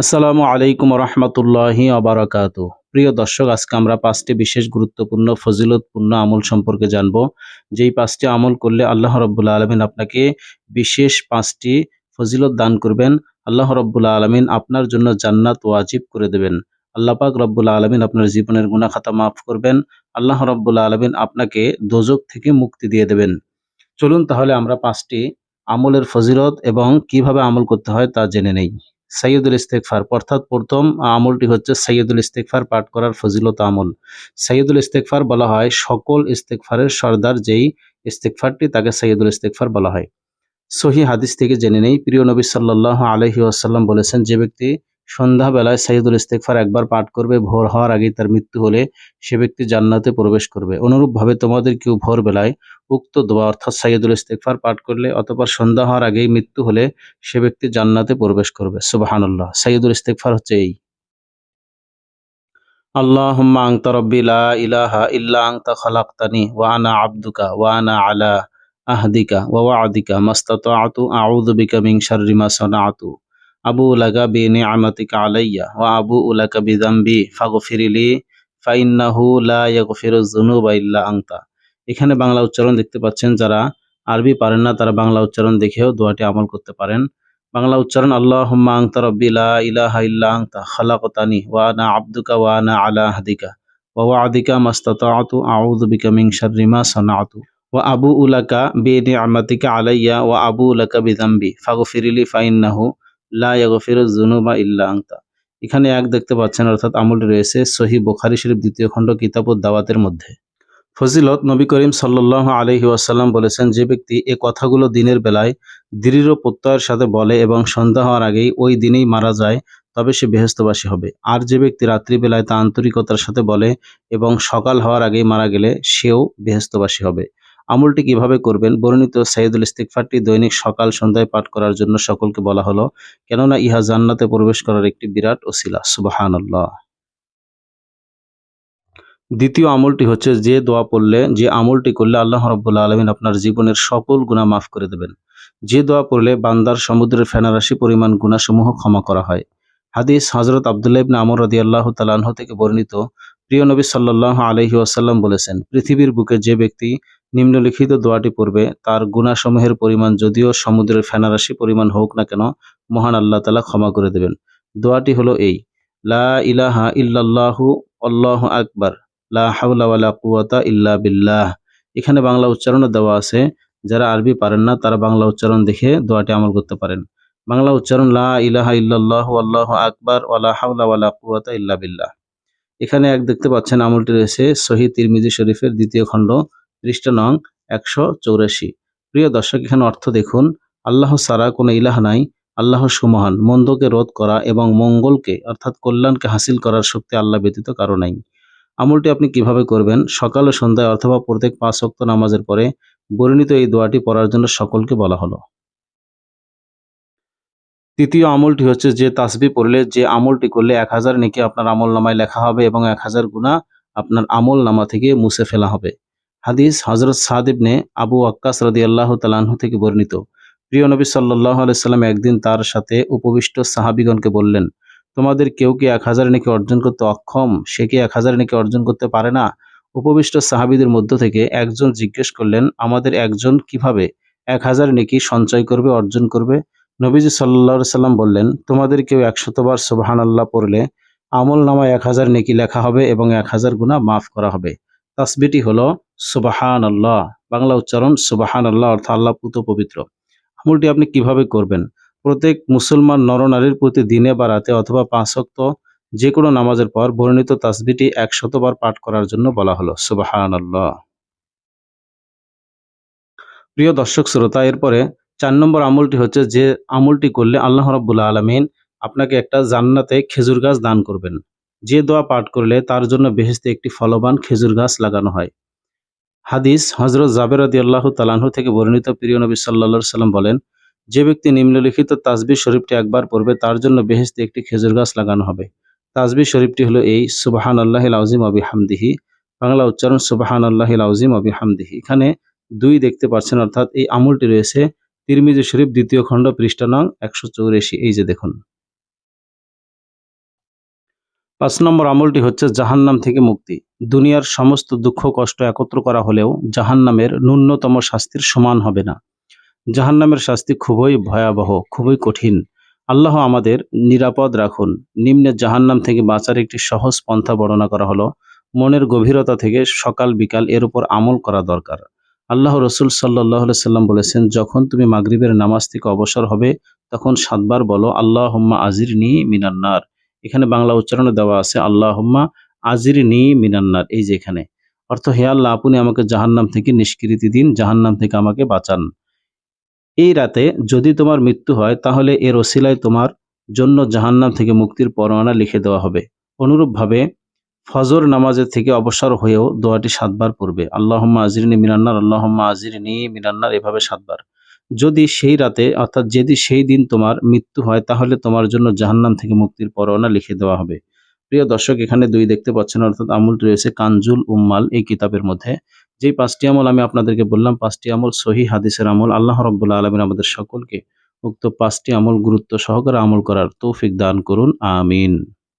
আসসালামু আলাইকুম রহমতুল্লাহি আবরাকাত প্রিয় দর্শক, আজকে আমরা পাঁচটি বিশেষ গুরুত্বপূর্ণ, ফজিলতপূর্ণ আমল সম্পর্কে জানব। যেই পাঁচটি আমল করলে আল্লাহ রব্বুল্লা আলমিন আপনাকে বিশেষ পাঁচটি ফজিলত দান করবেন। আল্লাহ রব্বুল্লা আলমিন আপনার জন্য জান্নাত ওয়াজিব করে দেবেন। আল্লাহ পাক রব্বুল্লা আলমিন আপনার জীবনের গুণা খাতা মাফ করবেন। আল্লাহ রব্বুল্লা আলমিন আপনাকে দোজক থেকে মুক্তি দিয়ে দেবেন। চলুন তাহলে আমরা পাঁচটি আমলের ফজিলত এবং কীভাবে আমল করতে হয় তা জেনে নেই। সাইয়দুল ইস্তেকফার অর্থাৎ প্রথম আমলটি হচ্ছে সাইয়দুল ইস্তেকফার পাঠ করার ফজিলত আমল। সাইয়দুল ইস্তেকফার বলা হয় সকল ইস্তেকফারের সর্দার যেই ইস্তেকফারটি তাকে সাইয়দুল ইস্তেকফার বলা হয়। সহি হাদিস থেকে জেনে নেই। প্রিয় নবী সাল্লাহ আলহি আসাল্লাম বলেছেন, যে ব্যক্তি সন্ধ্যাবেলায় সাইদুল ইস্তেকফার একবার পাঠ করবে, ভোর হওয়ার আগেই তার মৃত্যু হলে সে ব্যক্তি জান্নাতে প্রবেশ করবে। অনুরূপভাবে তোমাদের কেউ ভোরবেলায় উক্ত দোয়া অর্থাৎ সাইদুল ইস্তেকফার পাঠ করলে অতপর সন্ধ্যা হওয়ার আগেই মৃত্যু হলে সে ব্যক্তি জান্নাতে প্রবেশ করবে। সুবাহানুল্লাহ। সাইদুল ইস্তেকফার হচ্ছে এই। রব্বি লা ইলাহা ইল্লা আংতা ওয়া আনা আবদুকা ওয়া আনা আলা আহদিকা ওয়া ওয়াদিকা মাস্তাতাতু আউযু বিকা মিন শাররি মা সানাতু আবু উলাকা বি নি'মাতিকা আলাইয়া ওয়া আবু উলাকা বি যামবি ফাগফিরলি ফাইন্নাহু লা ইয়াগফিরুয যুনুবা ইল্লা আনতা। এখানে বাংলা উচ্চারণ দেখতে পাচ্ছেন যারা, আরবি পারেন না, তারা বাংলা উচ্চারণ দেখেও দোয়াটি আমল করতে পারেন। বাংলা উচ্চারণ, আল্লাহুম্মা আনতা রাব্বি লা ইলাহা ইল্লা আনতা, খালাকতানি, ওয়া আনা আবদুকা ওয়া আনা আলা আহদিকা ওয়া ওয়াদিকা মাস্তাতাতু, আউযু বিকা মিন শাররি মা সানাতু। ওয়া আবু উলাকা বি নি'মাতিকা আলাইয়া ওয়া আবু উলাকা বি যামবি ফাগফিরলি ফাইন্নাহু লা জুনুবা ইল্লা আংতা এখানে এক দেখতে পাচ্ছেন, অর্থাৎ আমলটি রয়েছে সহি বোখারি শরীফ দ্বিতীয় খণ্ড কিতাবুদ দাওয়াতের মধ্যে। ফজিলত, নবী করিম সাল্লাহ আলহি ওয়াসাল্লাম বলেছেন, যে ব্যক্তি এ কথাগুলো দিনের বেলায় দৃঢ় প্রত্যয়ের সাথে বলে এবং সন্ধ্যা হওয়ার আগেই ওই দিনেই মারা যায়, তবে সে বেহস্তবাসী হবে। আর যে ব্যক্তি রাত্রিবেলায় তা আন্তরিকতার সাথে বলে এবং সকাল হওয়ার আগেই মারা গেলে সেও বেহস্তবাসী হবে। আমলটি কীভাবে করবেন বর্ণিত সাইদুল ইস্তিকফারটি দৈনিক সকাল সন্ধ্যায় পাঠ করার জন্য সকলকে বলা হলো, কেননা ইহা জান্নাতে প্রবেশ করার একটি বিরাট ওসিলা। সুবাহান দ্বিতীয় আমলটি হচ্ছে, যে দোয়া পড়লে, যে আমলটি করলে আল্লাহ রব্বুল্লা আলমিন আপনার জীবনের সকল গুণা মাফ করে দেবেন। যে দোয়া পড়লে বান্দার সমুদ্রের ফেনারাশি পরিমাণ গুণাসমূহ ক্ষমা করা হয়। হাদিস হজরত আবদুল্লাহ ইবনে আমর রদি আল্লাহ তালাহ থেকে বর্ণিত প্রিয় নবী সাল্লাহ আলহি আসাল্লাম বলেছেন, পৃথিবীর বুকে যে ব্যক্তি নিম্নলিখিত দোয়াটি পড়বে, তার গুণাসমূহের পরিমাণ যদিও সমুদ্রের ফেনারাশি পরিমাণ হোক না কেন, মহান আল্লাহ তালা ক্ষমা করে দেবেন। দোয়াটি হলো এই, লা ইলাহা ইল্লাল্লাহু, আল্লাহ আকবার, লা হাউলা কুয়াতা ইল্লা বিল্লাহ। এখানে বাংলা উচ্চারণও দেওয়া আছে, যারা আরবি পারেন না, তারা বাংলা উচ্চারণ দেখে দোয়াটি আমল করতে পারেন। বাংলা উচ্চারণ, লা ইলাহা ইল্লাল্লাহ, আল্লাহ আকবার ওয়ালা হাউলা কুয়াতা ইল্লা বিল্লাহ। এখানে এক দেখতে পাচ্ছেন আমলটি রয়েছে শহীদ তিরমিজি শরীফের দ্বিতীয় খণ্ড, পৃষ্ঠা নং একশো চৌরাশি। প্রিয় দর্শক, এখানে অর্থ দেখুন, আল্লাহ সারা কোনো ইলাহ নাই, আল্লাহ সুমহান, মন্দকে রোধ করা এবং মঙ্গলকে, অর্থাৎ কল্যাণকে হাসিল করার শক্তি আল্লাহ ব্যতীত কারও নাই। আমলটি আপনি কীভাবে করবেন? সকাল ও সন্ধ্যায় অথবা প্রত্যেক পাঁচ অক্ত নামাজের পরে বর্ণিত এই দোয়াটি পড়ার জন্য সকলকে বলা হলো। তৃতীয় আমলটি হচ্ছে যে তাসবি পড়লে যে আমলটি করলে এক হাজার নেকি আপনার আমল নামায় লেখা হবে এবং এক হাজার গুণা আপনার আমল নামা থেকে মুছে ফেলা হবে। হাদিস হজরত সাদিবনে আবু আক্কাস রদি আল্লাহ তালাহু থেকে বর্ণিত। প্রিয় নবী সাল্লাহ আলাইসাল্লাম একদিন তার সাথে উপবিষ্ট সাহাবিগণকে বললেন, তোমাদের কেউ কি এক হাজার নেকি অর্জন করতে অক্ষম? সে কি এক হাজার নেকি অর্জন করতে পারে না? উপবিষ্ট সাহাবিদের মধ্য থেকে একজন জিজ্ঞেস করলেন, আমাদের একজন কীভাবে? এক হাজার নেকি সঞ্চয় করবে, অর্জন করবে? নবীজি সাল্লা সাল্লাম বললেন, তোমাদের কেউ একশতবার সুবাহান আল্লাহ পড়লে আমল নামায় এক হাজার নেকি লেখা হবে এবং এক হাজার গুণা মাফ করা হবে। তাসবিটি হলো সুবাহান আল্লাহ বাংলা উচ্চারণ সুবাহান আল্লাহ অর্থাৎ আল্লাহ পুত পবিত্র। আমলটি আপনি কীভাবে করবেন? প্রত্যেক মুসলমান নরনারীর প্রতি দিনে বা রাতে অথবা পাঁচক্ত যে কোনো নামাজের পর বর্ণিত তাসবিটি একশতবার পাঠ করার জন্য বলা হলো সুবাহান আল্লাহ প্রিয় দর্শক, শ্রোতা, এরপরে চার নম্বর আমলটি হচ্ছে যে আমলটি করলে আল্লাহ রব্বুল্লা আলমিন আপনাকে একটা জান্নাতে খেজুর গাছ দান করবেন। যে দোয়া পাঠ করলে তার জন্য বেহেস্তে একটি ফলবান খেজুর গাছ লাগানো হয়। হাদিস হজরত জাবের আদি আল্লাহ তালাহ থেকে বর্ণিত প্রিয় নবী সাল্লা সাল্লাম বলেন, যে ব্যক্তি নিম্নলিখিত তাজবি শরীফটি একবার পড়বে তার জন্য বেহেস্তে একটি খেজুর গাছ লাগানো হবে। তাজবি শরীফটি হলো এই সুবাহান আল্লাহ আউজিম আবি হামদিহি বাংলা উচ্চারণ সুবাহান আল্লাহ আউজিম আবি হামদিহি এখানে দুই দেখতে পাচ্ছেন, অর্থাৎ এই আমলটি রয়েছে তিরমিজি শরীফ দ্বিতীয় খণ্ড পৃষ্ঠা নং একশো চৌরাশি। এই যে দেখুন। পাঁচ নম্বর আমলটি হচ্ছে জাহান্নাম থেকে মুক্তি। দুনিয়ার সমস্ত দুঃখ কষ্ট একত্র করা হলেও জাহান্নামের ন্যূনতম শাস্তির সমান হবে না। জাহান্নামের শাস্তি খুবই ভয়াবহ, খুবই কঠিন। আল্লাহ আমাদের নিরাপদ রাখুন। নিম্নে জাহান্নাম থেকে বাঁচার একটি সহজ পন্থা বর্ণনা করা হলো, মনের গভীরতা থেকে সকাল বিকাল এর উপর আমল করা দরকার। আল্লাহ রসুল সাল্লাহ সাল্লাম বলেছেন, যখন তুমি মাগরিবের নামাজ থেকে অবসর হবে, তখন সাতবার বলো আল্লাহ হুম্মা আজির নি মিনান্নার এখানে বাংলা উচ্চারণে দেওয়া আছে আল্লাহ হুম্মা আজির নি মিনান্নার এই যে এখানে। অর্থ, হে আল্লাহ, আপনি আমাকে জাহান্নাম থেকে নিষ্কৃতি দিন, জাহান্নাম থেকে আমাকে বাঁচান। এই রাতে যদি তোমার মৃত্যু হয়, তাহলে এর ওসিলায় তোমার জন্য জাহান্নাম থেকে মুক্তির পরোয়ানা লিখে দেওয়া হবে। অনুরূপভাবে ফজর নামাজের থেকে অবসর হয়েও দোয়াটি সাতবার পড়বে। আল্লাহম্মা আজিরিনী মিনান্নার, আল্লাহম্মা আজিরিনী মিনান্নার এভাবে সাতবার। যদি সেই রাতে, অর্থাৎ যদি সেই দিন তোমার মৃত্যু হয়, তাহলে তোমার জন্য জাহান্নাম থেকে মুক্তির পরোয়ানা লিখে দেওয়া হবে। প্রিয় দর্শক, এখানে দুই দেখতে পাচ্ছেন, অর্থাৎ আমলটি রয়েছে কানজুল উম্মাল এই কিতাবের মধ্যে। যেই পাঁচটি আমল আমি আপনাদেরকে বললাম, পাঁচটি আমল সহি হাদিসের আমল, আল্লাহ রব্বুল্লা আলমিন আমাদের সকলকে উক্ত পাঁচটি আমল গুরুত্ব সহকারে আমল করার তৌফিক দান করুন, আমিন।